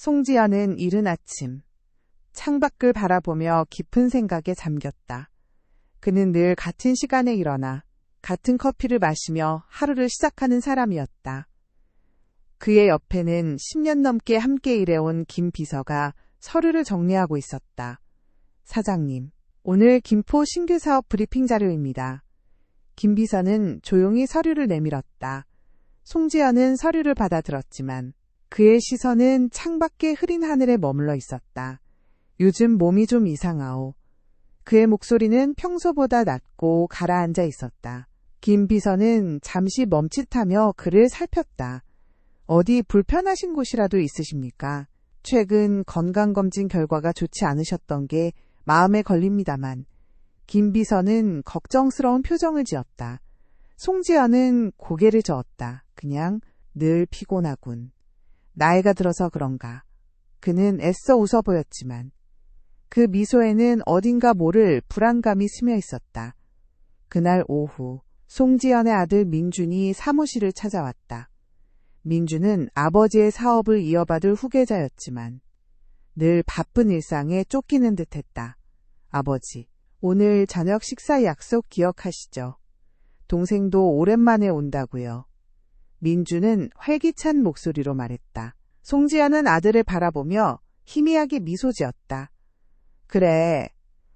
송지연은 이른 아침 창밖을 바라보며 깊은 생각에 잠겼다. 그는 늘 같은 시간에 일어나 같은 커피를 마시며 하루를 시작하는 사람이었다. 그의 옆에는 10년 넘게 함께 일해온 김 비서가 서류를 정리하고 있었다. 사장님, 오늘 김포 신규 사업 브리핑 자료입니다. 김 비서는 조용히 서류를 내밀었다. 송지연은 서류를 받아들었지만 그의 시선은 창밖의 흐린 하늘에 머물러 있었다. 요즘 몸이 좀 이상하오. 그의 목소리는 평소보다 낮고 가라앉아 있었다. 김 비서는 잠시 멈칫하며 그를 살폈다. 어디 불편하신 곳이라도 있으십니까? 최근 건강검진 결과가 좋지 않으셨던 게 마음에 걸립니다만 김 비서는 걱정스러운 표정을 지었다. 송지연은 고개를 저었다. 그냥 늘 피곤하군. 나이가 들어서 그런가. 그는 애써 웃어 보였지만 그 미소에는 어딘가 모를 불안감이 스며 있었다. 그날 오후 송지연의 아들 민준이 사무실을 찾아왔다. 민준은 아버지의 사업을 이어받을 후계자였지만 늘 바쁜 일상에 쫓기는 듯 했다. 아버지, 오늘 저녁 식사 약속 기억하시죠? 동생도 오랜만에 온다고요. 민주는 활기찬 목소리로 말했다. 송지연은 아들을 바라보며 희미하게 미소 지었다. 그래,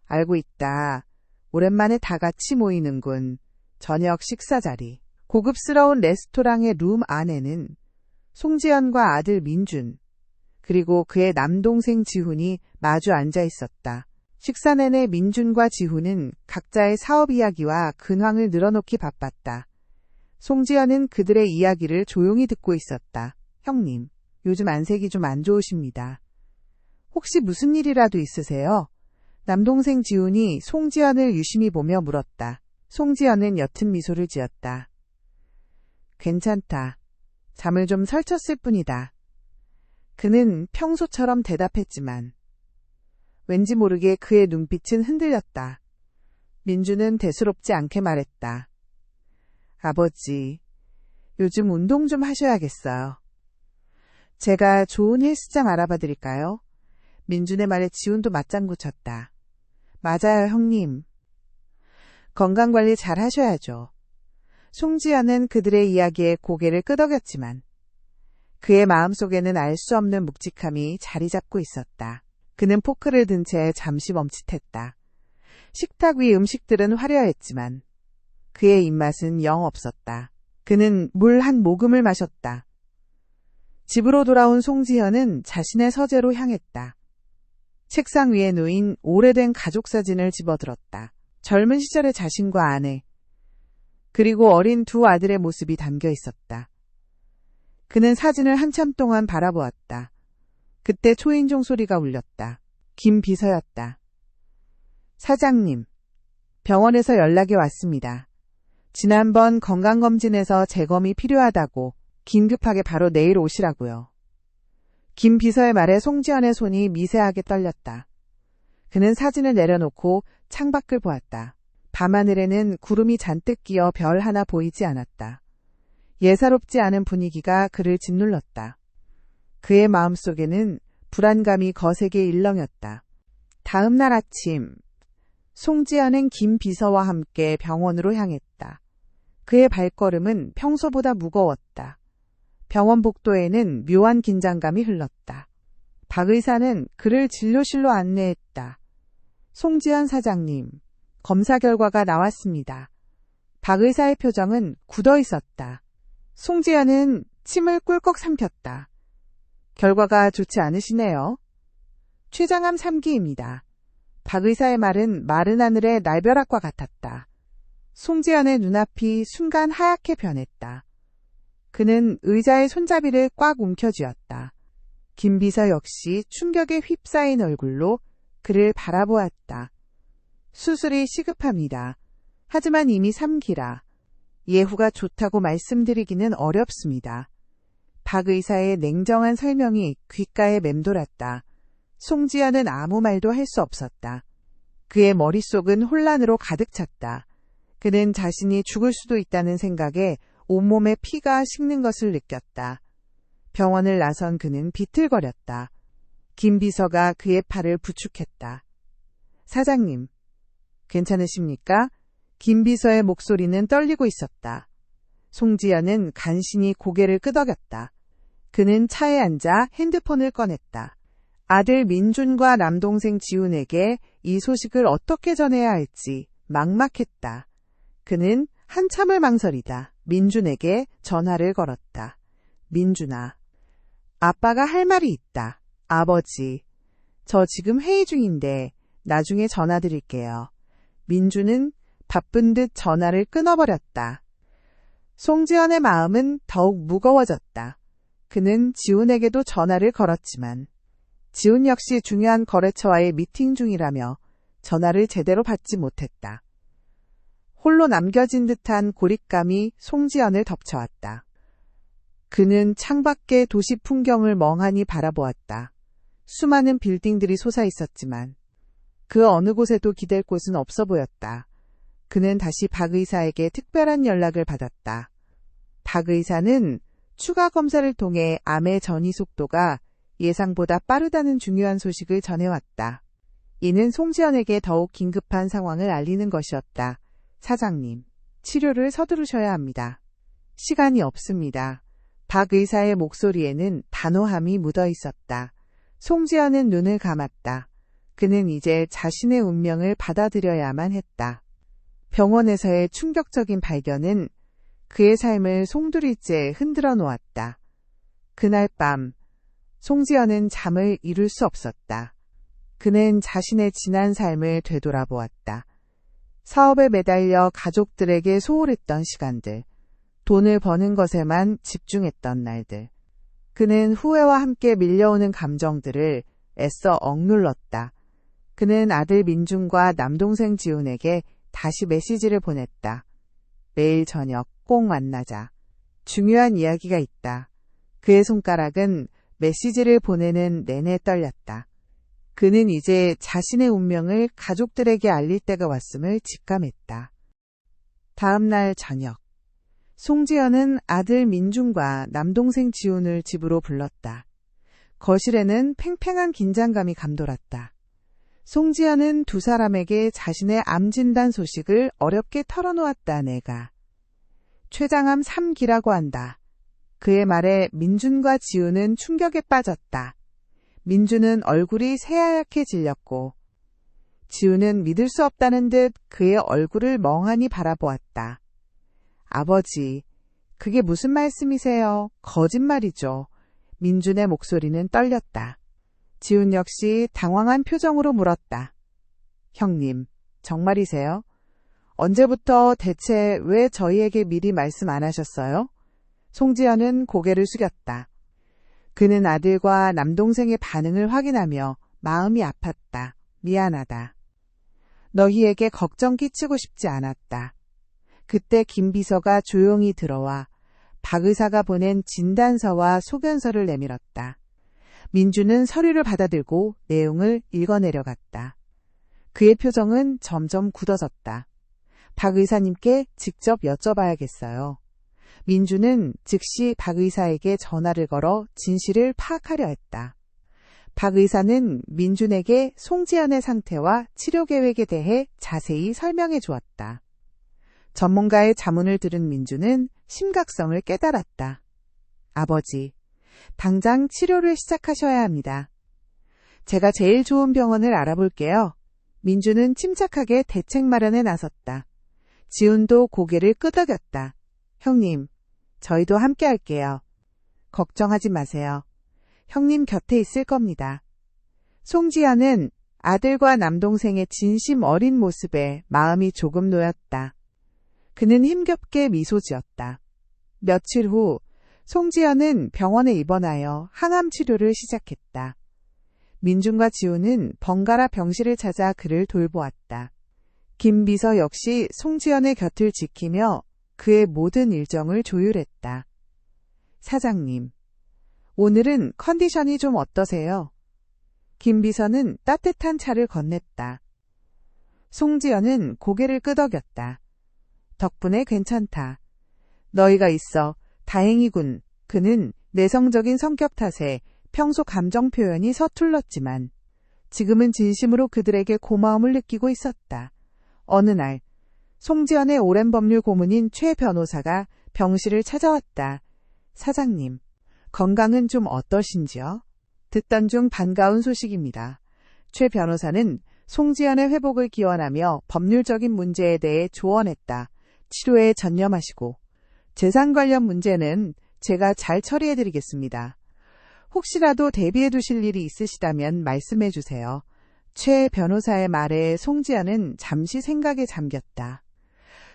알고 있다. 오랜만에 다 같이 모이는군. 저녁 식사 자리. 고급스러운 레스토랑의 룸 안에는 송지연과 아들 민준, 그리고 그의 남동생 지훈이 마주 앉아 있었다. 식사 내내 민준과 지훈은 각자의 사업 이야기와 근황을 늘어놓기 바빴다. 송지연은 그들의 이야기를 조용히 듣고 있었다. 형님, 요즘 안색이 좀 안 좋으십니다. 혹시 무슨 일이라도 있으세요? 남동생 지훈이 송지연을 유심히 보며 물었다. 송지연은 옅은 미소를 지었다. 괜찮다. 잠을 좀 설쳤을 뿐이다. 그는 평소처럼 대답했지만 왠지 모르게 그의 눈빛은 흔들렸다. 민주는 대수롭지 않게 말했다. 아버지, 요즘 운동 좀 하셔야겠어요. 제가 좋은 헬스장 알아봐 드릴까요? 민준의 말에 지훈도 맞장구 쳤다. 맞아요, 형님. 건강관리 잘 하셔야죠. 송지연은 그들의 이야기에 고개를 끄덕였지만 그의 마음속에는 알 수 없는 묵직함이 자리 잡고 있었다. 그는 포크를 든 채 잠시 멈칫했다. 식탁 위 음식들은 화려했지만 그의 입맛은 영 없었다. 그는 물 한 모금을 마셨다. 집으로 돌아온 송지현은 자신의 서재로 향했다. 책상 위에 놓인 오래된 가족 사진을 집어들었다. 젊은 시절의 자신과 아내, 그리고 어린 두 아들의 모습이 담겨 있었다. 그는 사진을 한참 동안 바라보았다. 그때 초인종 소리가 울렸다. 김 비서였다. 사장님, 병원에서 연락이 왔습니다. 지난번 건강검진에서 재검이 필요하다고 긴급하게 바로 내일 오시라고요. 김 비서의 말에 송지연의 손이 미세하게 떨렸다. 그는 사진을 내려놓고 창밖을 보았다. 밤하늘에는 구름이 잔뜩 끼어 별 하나 보이지 않았다. 예사롭지 않은 분위기가 그를 짓눌렀다. 그의 마음속에는 불안감이 거세게 일렁였다. 다음 날 아침, 송지연은 김 비서와 함께 병원으로 향했다. 그의 발걸음은 평소보다 무거웠다. 병원 복도에는 묘한 긴장감이 흘렀다. 박 의사는 그를 진료실로 안내했다. 송지연 사장님, 검사 결과가 나왔습니다. 박 의사의 표정은 굳어 있었다. 송지연은 침을 꿀꺽 삼켰다. 결과가 좋지 않으시네요. 췌장암 3기입니다. 박 의사의 말은 마른 하늘의 날벼락과 같았다. 송지연의 눈앞이 순간 하얗게 변했다. 그는 의자의 손잡이를 꽉 움켜쥐었다. 김 비서 역시 충격에 휩싸인 얼굴로 그를 바라보았다. 수술이 시급합니다. 하지만 이미 3기라 예후가 좋다고 말씀드리기는 어렵습니다. 박 의사의 냉정한 설명이 귓가에 맴돌았다. 송지연은 아무 말도 할 수 없었다. 그의 머릿속은 혼란으로 가득 찼다. 그는 자신이 죽을 수도 있다는 생각에 온몸에 피가 식는 것을 느꼈다. 병원을 나선 그는 비틀거렸다. 김 비서가 그의 팔을 부축했다. 사장님, 괜찮으십니까? 김 비서의 목소리는 떨리고 있었다. 송지연은 간신히 고개를 끄덕였다. 그는 차에 앉아 핸드폰을 꺼냈다. 아들 민준과 남동생 지훈에게 이 소식을 어떻게 전해야 할지 막막했다. 그는 한참을 망설이다 민준에게 전화를 걸었다. 민준아, 아빠가 할 말이 있다. 아버지, 저 지금 회의 중인데 나중에 전화 드릴게요. 민준은 바쁜 듯 전화를 끊어버렸다. 송지연의 마음은 더욱 무거워졌다. 그는 지훈에게도 전화를 걸었지만 지훈 역시 중요한 거래처와의 미팅 중이라며 전화를 제대로 받지 못했다. 홀로 남겨진 듯한 고립감이 송지연을 덮쳐왔다. 그는 창밖의 도시 풍경을 멍하니 바라보았다. 수많은 빌딩들이 솟아 있었지만 그 어느 곳에도 기댈 곳은 없어 보였다. 그는 다시 박 의사에게 특별한 연락을 받았다. 박 의사는 추가 검사를 통해 암의 전이 속도가 예상보다 빠르다는 중요한 소식을 전해왔다. 이는 송지연에게 더욱 긴급한 상황을 알리는 것이었다. 사장님, 치료를 서두르셔야 합니다. 시간이 없습니다. 박 의사의 목소리에는 단호함이 묻어 있었다. 송지연은 눈을 감았다. 그는 이제 자신의 운명을 받아들여야만 했다. 병원에서의 충격적인 발견은 그의 삶을 송두리째 흔들어 놓았다. 그날 밤, 송지연은 잠을 이룰 수 없었다. 그는 자신의 지난 삶을 되돌아보았다. 사업에 매달려 가족들에게 소홀했던 시간들, 돈을 버는 것에만 집중했던 날들. 그는 후회와 함께 밀려오는 감정들을 애써 억눌렀다. 그는 아들 민준과 남동생 지훈에게 다시 메시지를 보냈다. 매일 저녁 꼭 만나자. 중요한 이야기가 있다. 그의 손가락은 메시지를 보내는 내내 떨렸다. 그는 이제 자신의 운명을 가족들에게 알릴 때가 왔음을 직감했다. 다음 날 저녁. 송지연은 아들 민준과 남동생 지훈을 집으로 불렀다. 거실에는 팽팽한 긴장감이 감돌았다. 송지연은 두 사람에게 자신의 암 진단 소식을 어렵게 털어놓았다, 내가. 췌장암 3기라고 한다. 그의 말에 민준과 지우는 충격에 빠졌다. 민준은 얼굴이 새하얗게 질렸고, 지우는 믿을 수 없다는 듯 그의 얼굴을 멍하니 바라보았다. 아버지, 그게 무슨 말씀이세요? 거짓말이죠. 민준의 목소리는 떨렸다. 지훈 역시 당황한 표정으로 물었다. 형님, 정말이세요? 언제부터 대체 왜 저희에게 미리 말씀 안 하셨어요? 송지연은 고개를 숙였다. 그는 아들과 남동생의 반응을 확인하며 마음이 아팠다. 미안하다. 너희에게 걱정 끼치고 싶지 않았다. 그때 김 비서가 조용히 들어와 박 의사가 보낸 진단서와 소견서를 내밀었다. 민주는 서류를 받아들고 내용을 읽어내려갔다. 그의 표정은 점점 굳어졌다. 박 의사님께 직접 여쭤봐야겠어요. 민주는 즉시 박 의사에게 전화를 걸어 진실을 파악하려 했다. 박 의사는 민준에게 송지연의 상태와 치료 계획에 대해 자세히 설명해 주었다. 전문가의 자문을 들은 민주는 심각성을 깨달았다. 아버지, 당장 치료를 시작하셔야 합니다. 제가 제일 좋은 병원을 알아볼게요. 민주는 침착하게 대책 마련에 나섰다. 지훈도 고개를 끄덕였다. 형님, 저희도 함께 할게요. 걱정하지 마세요. 형님 곁에 있을 겁니다. 송지연은 아들과 남동생의 진심 어린 모습에 마음이 조금 놓였다. 그는 힘겹게 미소 지었다. 며칠 후 송지연은 병원에 입원하여 항암 치료를 시작했다. 민준과 지우는 번갈아 병실을 찾아 그를 돌보았다. 김 비서 역시 송지연의 곁을 지키며 그의 모든 일정을 조율했다. 사장님, 오늘은 컨디션이 좀 어떠세요? 김 비서는 따뜻한 차를 건넸다. 송지연은 고개를 끄덕였다. 덕분에 괜찮다. 너희가 있어 다행이군. 그는 내성적인 성격 탓에 평소 감정 표현이 서툴렀지만 지금은 진심으로 그들에게 고마움을 느끼고 있었다. 어느 날 송지연의 오랜 법률 고문인 최 변호사가 병실을 찾아왔다. 사장님, 건강은 좀 어떠신지요? 듣던 중 반가운 소식입니다. 최 변호사는 송지연의 회복을 기원하며 법률적인 문제에 대해 조언했다. 치료에 전념하시고 재산 관련 문제는 제가 잘 처리해 드리겠습니다. 혹시라도 대비해 두실 일이 있으시다면 말씀해 주세요. 최 변호사의 말에 송지연은 잠시 생각에 잠겼다.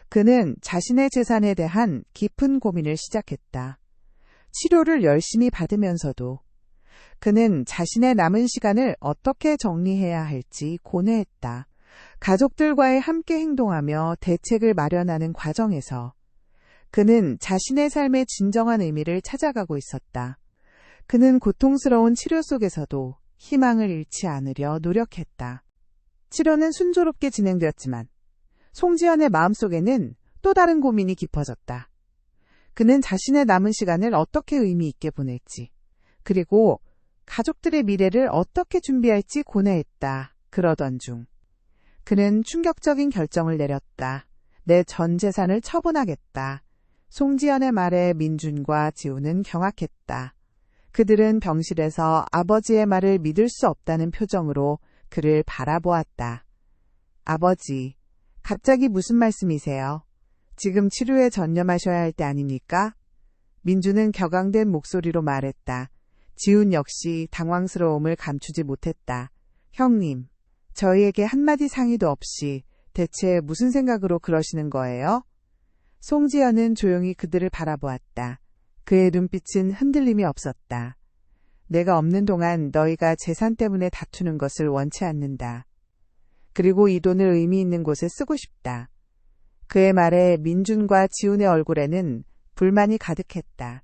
그는 자신의 재산에 대한 깊은 고민을 시작했다. 치료를 열심히 받으면서도 그는 자신의 남은 시간을 어떻게 정리해야 할지 고뇌했다. 가족들과의 함께 행동하며 대책을 마련하는 과정에서 그는 자신의 삶의 진정한 의미를 찾아가고 있었다. 그는 고통스러운 치료 속에서도 희망을 잃지 않으려 노력했다. 치료는 순조롭게 진행되었지만 송지연의 마음속에는 또 다른 고민이 깊어졌다. 그는 자신의 남은 시간을 어떻게 의미 있게 보낼지, 그리고 가족들의 미래를 어떻게 준비할지 고뇌했다. 그러던 중. 그는 충격적인 결정을 내렸다. 내 전 재산을 처분하겠다. 송지연의 말에 민준과 지우는 경악했다. 그들은 병실에서 아버지의 말을 믿을 수 없다는 표정으로 그를 바라보았다. 아버지, 갑자기 무슨 말씀이세요? 지금 치료에 전념하셔야 할 때 아닙니까? 민주는 격앙된 목소리로 말했다. 지훈 역시 당황스러움을 감추지 못했다. 형님, 저희에게 한마디 상의도 없이 대체 무슨 생각으로 그러시는 거예요? 송지연은 조용히 그들을 바라보았다. 그의 눈빛은 흔들림이 없었다. 내가 없는 동안 너희가 재산 때문에 다투는 것을 원치 않는다. 그리고 이 돈을 의미 있는 곳에 쓰고 싶다. 그의 말에 민준과 지훈의 얼굴에는 불만이 가득했다.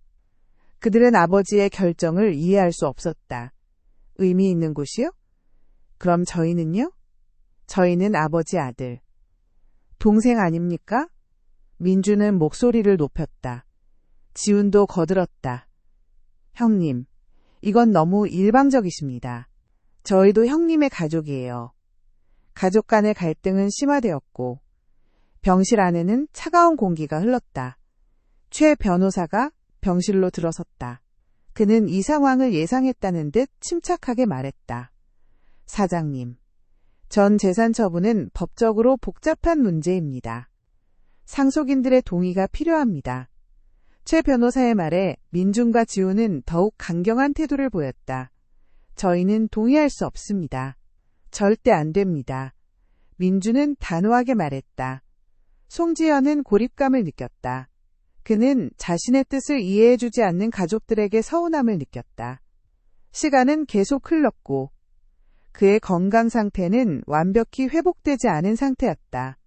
그들은 아버지의 결정을 이해할 수 없었다. 의미 있는 곳이요? 그럼 저희는요? 저희는 아버지 아들. 동생 아닙니까? 민주는 목소리를 높였다. 지훈도 거들었다. 형님, 이건 너무 일방적이십니다. 저희도 형님의 가족이에요. 가족 간의 갈등은 심화되었고, 병실 안에는 차가운 공기가 흘렀다. 최 변호사가 병실로 들어섰다. 그는 이 상황을 예상했다는 듯 침착하게 말했다. 사장님, 전 재산 처분은 법적으로 복잡한 문제입니다. 상속인들의 동의가 필요합니다. 최 변호사의 말에 민중과 지우는 더욱 강경한 태도를 보였다. 저희는 동의할 수 없습니다. 절대 안 됩니다. 민주는 단호하게 말했다. 송지연은 고립감을 느꼈다. 그는 자신의 뜻을 이해해주지 않는 가족들에게 서운함을 느꼈다. 시간은 계속 흘렀고 그의 건강 상태는 완벽히 회복되지 않은 상태였다.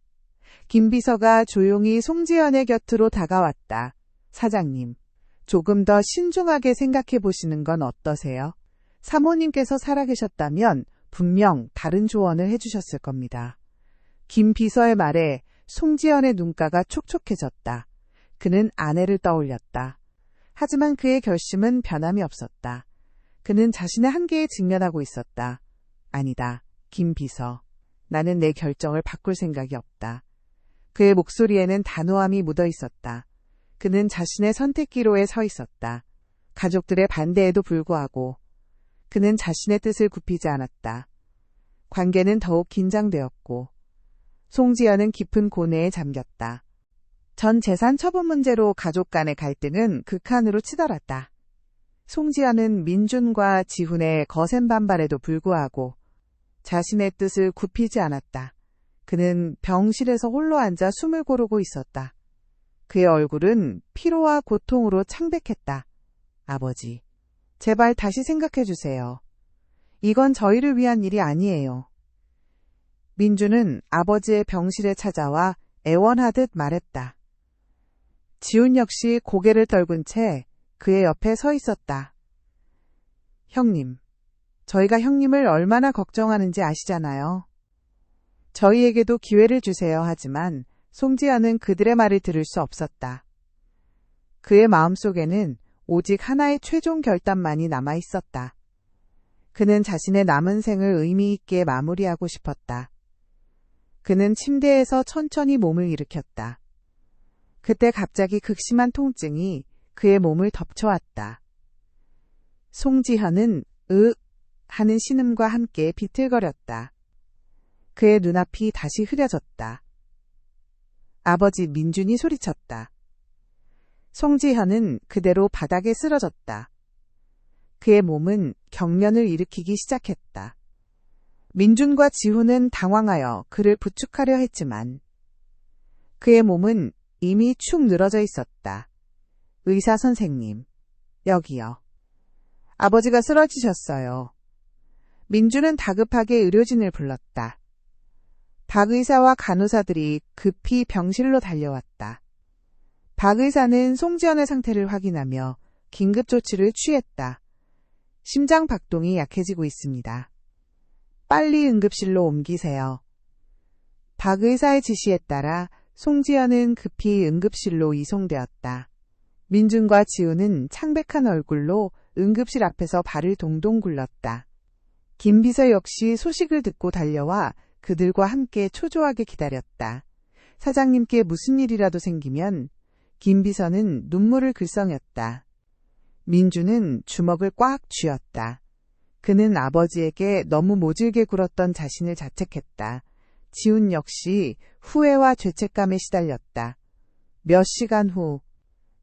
김 비서가 조용히 송지연의 곁으로 다가왔다. 사장님, 조금 더 신중하게 생각해 보시는 건 어떠세요? 사모님께서 살아계셨다면 분명 다른 조언을 해주셨을 겁니다. 김 비서의 말에 송지연의 눈가가 촉촉해졌다. 그는 아내를 떠올렸다. 하지만 그의 결심은 변함이 없었다. 그는 자신의 한계에 직면하고 있었다. 아니다. 김 비서. 나는 내 결정을 바꿀 생각이 없다. 그의 목소리에는 단호함이 묻어 있었다. 그는 자신의 선택기로에 서 있었다. 가족들의 반대에도 불구하고 그는 자신의 뜻을 굽히지 않았다. 관계는 더욱 긴장되었고 송지연은 깊은 고뇌에 잠겼다. 전 재산 처분 문제로 가족 간의 갈등은 극한으로 치달았다. 송지연은 민준과 지훈의 거센 반발에도 불구하고 자신의 뜻을 굽히지 않았다. 그는 병실에서 홀로 앉아 숨을 고르고 있었다. 그의 얼굴은 피로와 고통으로 창백했다. 아버지, 제발 다시 생각해 주세요. 이건 저희를 위한 일이 아니에요. 민주는 아버지의 병실에 찾아와 애원하듯 말했다. 지훈 역시 고개를 떨군 채 그의 옆에 서 있었다. 형님, 저희가 형님을 얼마나 걱정하는지 아시잖아요. 저희에게도 기회를 주세요 하지만 송지연은 그들의 말을 들을 수 없었다. 그의 마음속에는 오직 하나의 최종 결단만이 남아 있었다. 그는 자신의 남은 생을 의미 있게 마무리하고 싶었다. 그는 침대에서 천천히 몸을 일으켰다. 그때 갑자기 극심한 통증이 그의 몸을 덮쳐왔다. 송지현은 으 하는 신음과 함께 비틀거렸다. 그의 눈앞이 다시 흐려졌다. 아버지 민준이 소리쳤다. 송지현은 그대로 바닥에 쓰러졌다. 그의 몸은 경련을 일으키기 시작했다. 민준과 지훈은 당황하여 그를 부축하려 했지만 그의 몸은 이미 축 늘어져 있었다. 의사 선생님, 여기요. 아버지가 쓰러지셨어요. 민준은 다급하게 의료진을 불렀다. 박 의사와 간호사들이 급히 병실로 달려왔다. 박 의사는 송지연의 상태를 확인하며 긴급 조치를 취했다. 심장 박동이 약해지고 있습니다. 빨리 응급실로 옮기세요. 박 의사의 지시에 따라 송지연은 급히 응급실로 이송되었다. 민준과 지우는 창백한 얼굴로 응급실 앞에서 발을 동동 굴렀다. 김 비서 역시 소식을 듣고 달려와 그들과 함께 초조하게 기다렸다. 사장님께 무슨 일이라도 생기면 김 비서는 눈물을 글썽였다. 민주는 주먹을 꽉 쥐었다. 그는 아버지에게 너무 모질게 굴었던 자신을 자책했다. 지훈 역시 후회와 죄책감에 시달렸다. 몇 시간 후,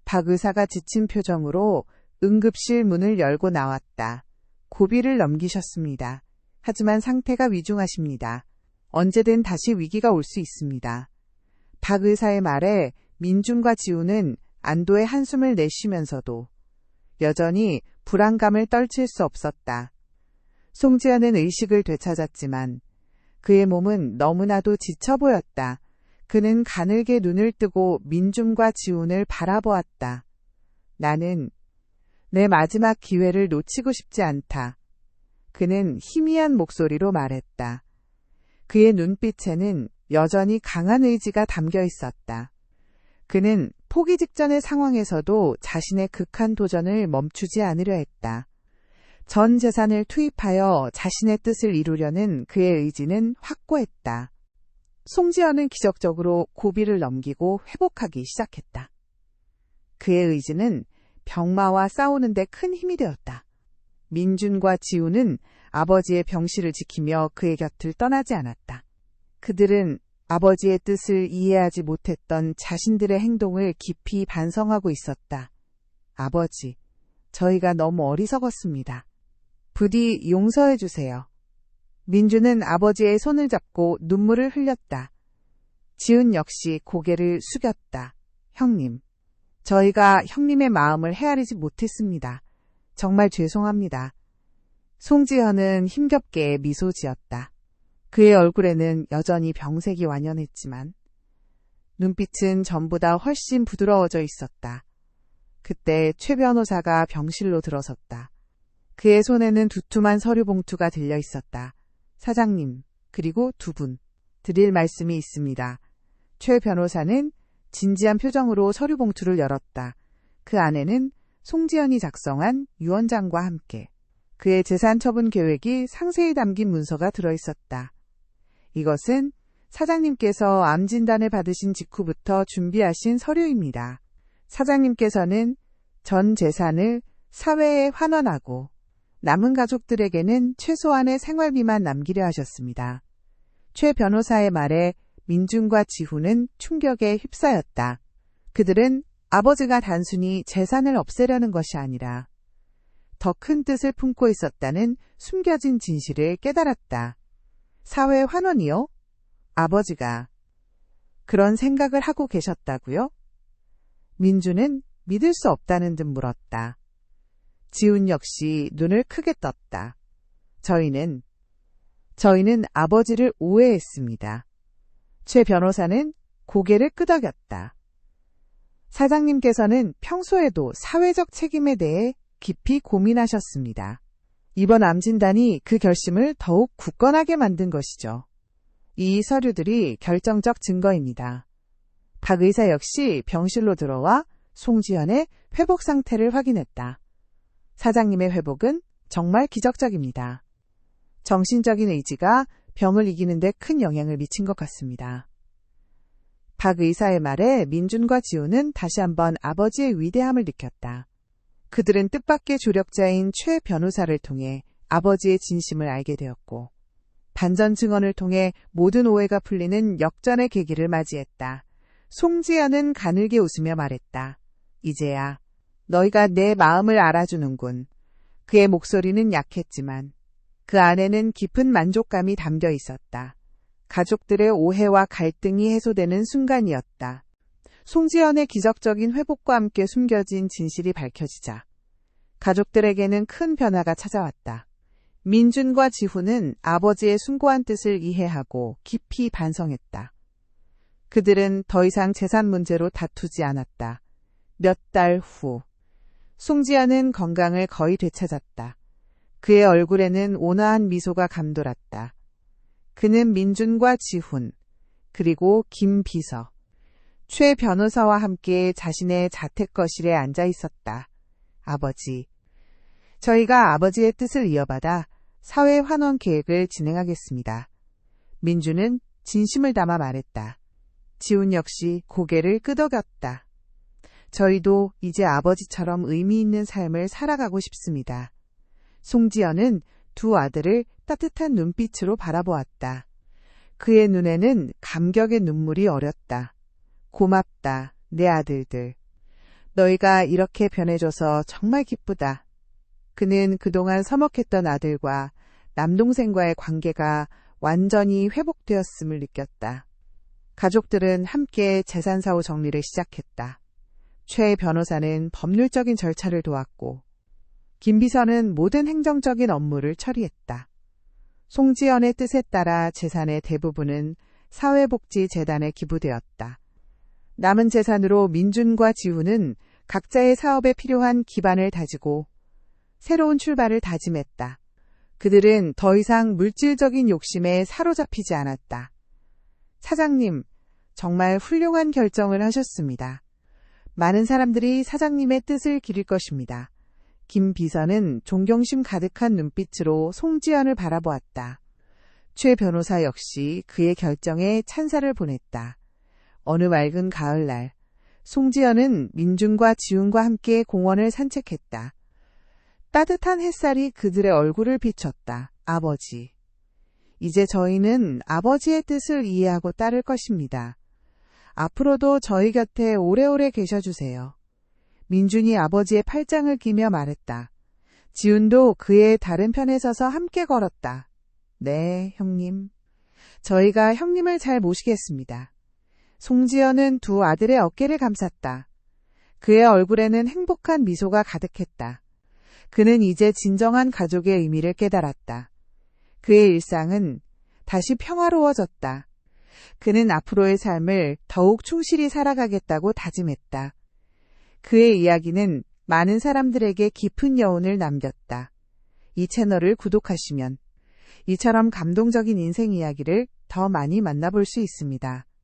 박 의사가 지친 표정으로 응급실 문을 열고 나왔다. 고비를 넘기셨습니다. 하지만 상태가 위중하십니다. 언제든 다시 위기가 올 수 있습니다. 박 의사의 말에 민준과 지우는 안도의 한숨을 내쉬면서도 여전히 불안감을 떨칠 수 없었다. 송지아는 의식을 되찾았지만 그의 몸은 너무나도 지쳐 보였다. 그는 가늘게 눈을 뜨고 민준과 지훈을 바라보았다. 나는 내 마지막 기회를 놓치고 싶지 않다. 그는 희미한 목소리로 말했다. 그의 눈빛에는 여전히 강한 의지가 담겨 있었다. 그는 포기 직전의 상황에서도 자신의 극한 도전을 멈추지 않으려 했다. 전 재산을 투입하여 자신의 뜻을 이루려는 그의 의지는 확고했다. 송지연은 기적적으로 고비를 넘기고 회복하기 시작했다. 그의 의지는 병마와 싸우는데 큰 힘이 되었다. 민준과 지우는 아버지의 병실을 지키며 그의 곁을 떠나지 않았다. 그들은 아버지의 뜻을 이해하지 못했던 자신들의 행동을 깊이 반성하고 있었다. 아버지, 저희가 너무 어리석었습니다. 부디 용서해 주세요. 민주는 아버지의 손을 잡고 눈물을 흘렸다. 지은 역시 고개를 숙였다. 형님, 저희가 형님의 마음을 헤아리지 못했습니다. 정말 죄송합니다. 송지현은 힘겹게 미소 지었다. 그의 얼굴에는 여전히 병색이 완연했지만 눈빛은 전보다 훨씬 부드러워져 있었다. 그때 최 변호사가 병실로 들어섰다. 그의 손에는 두툼한 서류 봉투가 들려 있었다. 사장님, 그리고 두 분, 드릴 말씀이 있습니다. 최 변호사는 진지한 표정으로 서류 봉투를 열었다. 그 안에는 송지연이 작성한 유언장과 함께 그의 재산 처분 계획이 상세히 담긴 문서가 들어 있었다. 이것은 사장님께서 암 진단을 받으신 직후부터 준비하신 서류입니다. 사장님께서는 전 재산을 사회에 환원하고 남은 가족들에게는 최소한의 생활비만 남기려 하셨습니다. 최 변호사의 말에 민준과 지훈은 충격에 휩싸였다. 그들은 아버지가 단순히 재산을 없애려는 것이 아니라 더 큰 뜻을 품고 있었다는 숨겨진 진실을 깨달았다. 사회 환원이요? 아버지가 그런 생각을 하고 계셨다고요? 민주는 믿을 수 없다는 듯 물었다. 지훈 역시 눈을 크게 떴다. 저희는, 저희는 아버지를 오해했습니다. 최 변호사는 고개를 끄덕였다. 사장님께서는 평소에도 사회적 책임에 대해 깊이 고민하셨습니다. 이번 암진단이 그 결심을 더욱 굳건하게 만든 것이죠. 이 서류들이 결정적 증거입니다. 박 의사 역시 병실로 들어와 송지현의 회복 상태를 확인했다. 사장님의 회복은 정말 기적적입니다. 정신적인 의지가 병을 이기는데 큰 영향을 미친 것 같습니다. 박 의사의 말에 민준과 지우는 다시 한번 아버지의 위대함을 느꼈다. 그들은 뜻밖의 조력자인 최 변호사를 통해 아버지의 진심을 알게 되었고, 반전 증언을 통해 모든 오해가 풀리는 역전의 계기를 맞이했다. 송지연은 가늘게 웃으며 말했다. 이제야 너희가 내 마음을 알아주는군. 그의 목소리는 약했지만 그 안에는 깊은 만족감이 담겨 있었다. 가족들의 오해와 갈등이 해소되는 순간이었다. 송지연의 기적적인 회복과 함께 숨겨진 진실이 밝혀지자 가족들에게는 큰 변화가 찾아왔다. 민준과 지후는 아버지의 숭고한 뜻을 이해하고 깊이 반성했다. 그들은 더 이상 재산 문제로 다투지 않았다. 몇 달 후, 송지아는 건강을 거의 되찾았다. 그의 얼굴에는 온화한 미소가 감돌았다. 그는 민준과 지훈, 그리고 김 비서, 최 변호사와 함께 자신의 자택 거실에 앉아 있었다. 아버지. 저희가 아버지의 뜻을 이어받아 사회 환원 계획을 진행하겠습니다. 민주는 진심을 담아 말했다. 지훈 역시 고개를 끄덕였다. 저희도 이제 아버지처럼 의미 있는 삶을 살아가고 싶습니다. 송지연은 두 아들을 따뜻한 눈빛으로 바라보았다. 그의 눈에는 감격의 눈물이 어렸다. 고맙다, 내 아들들. 너희가 이렇게 변해줘서 정말 기쁘다. 그는 그동안 서먹했던 아들과 남동생과의 관계가 완전히 회복되었음을 느꼈다. 가족들은 함께 재산사후 정리를 시작했다. 최 변호사는 법률적인 절차를 도왔고, 김 비서는 모든 행정적인 업무를 처리했다. 송지연의 뜻에 따라 재산의 대부분은 사회복지재단에 기부되었다. 남은 재산으로 민준과 지우는 각자의 사업에 필요한 기반을 다지고 새로운 출발을 다짐했다. 그들은 더 이상 물질적인 욕심에 사로잡히지 않았다. 사장님, 정말 훌륭한 결정을 하셨습니다. 많은 사람들이 사장님의 뜻을 기릴 것입니다. 김 비서는 존경심 가득한 눈빛으로 송지연을 바라보았다. 최 변호사 역시 그의 결정에 찬사를 보냈다. 어느 맑은 가을날, 송지연은 민준과 지훈과 함께 공원을 산책했다. 따뜻한 햇살이 그들의 얼굴을 비췄다. 아버지. 이제 저희는 아버지의 뜻을 이해하고 따를 것입니다. 앞으로도 저희 곁에 오래오래 계셔주세요. 민준이 아버지의 팔짱을 끼며 말했다. 지훈도 그의 다른 편에 서서 함께 걸었다. 네, 형님. 저희가 형님을 잘 모시겠습니다. 송지연은 두 아들의 어깨를 감쌌다. 그의 얼굴에는 행복한 미소가 가득했다. 그는 이제 진정한 가족의 의미를 깨달았다. 그의 일상은 다시 평화로워졌다. 그는 앞으로의 삶을 더욱 충실히 살아가겠다고 다짐했다. 그의 이야기는 많은 사람들에게 깊은 여운을 남겼다. 이 채널을 구독하시면 이처럼 감동적인 인생 이야기를 더 많이 만나볼 수 있습니다.